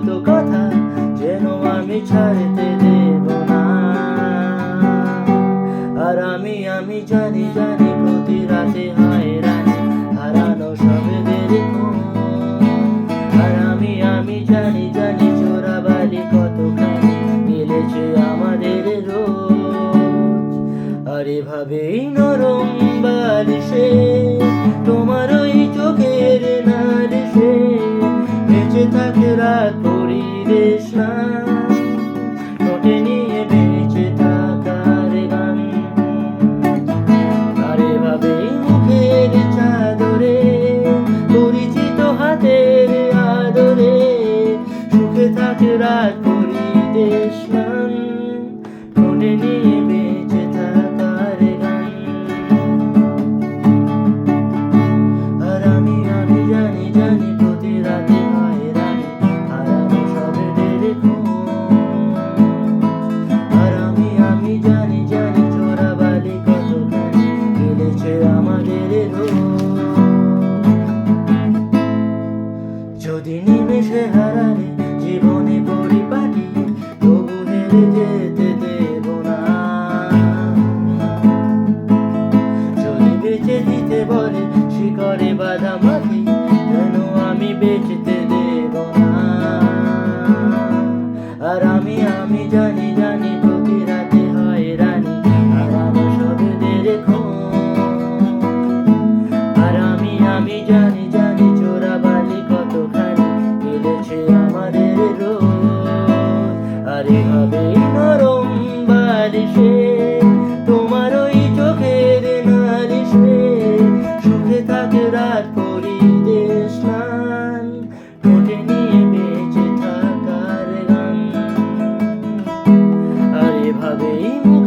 কত কথা যেন আমি ছাড়তে দেব না আর আমি আমি জানি জানি প্রতি রাতে হয় রানি হারানো সবেদের। আর আমি আমি জানি জানি চোরাবালি কতখানি গেলেছে আমাদের রোজ আর এভাবেই নরম বালিশে তোমার ওই চোখের নালিশে থাকে রাত যেতে দেব না। যদি বেঁচে দিতে বলে আমি বেঁচতে দেব না? আর আমি আমি জানি জানি রাতে হয় রানী, আর আমি আমি জানি জানি আমাদের রোজ আর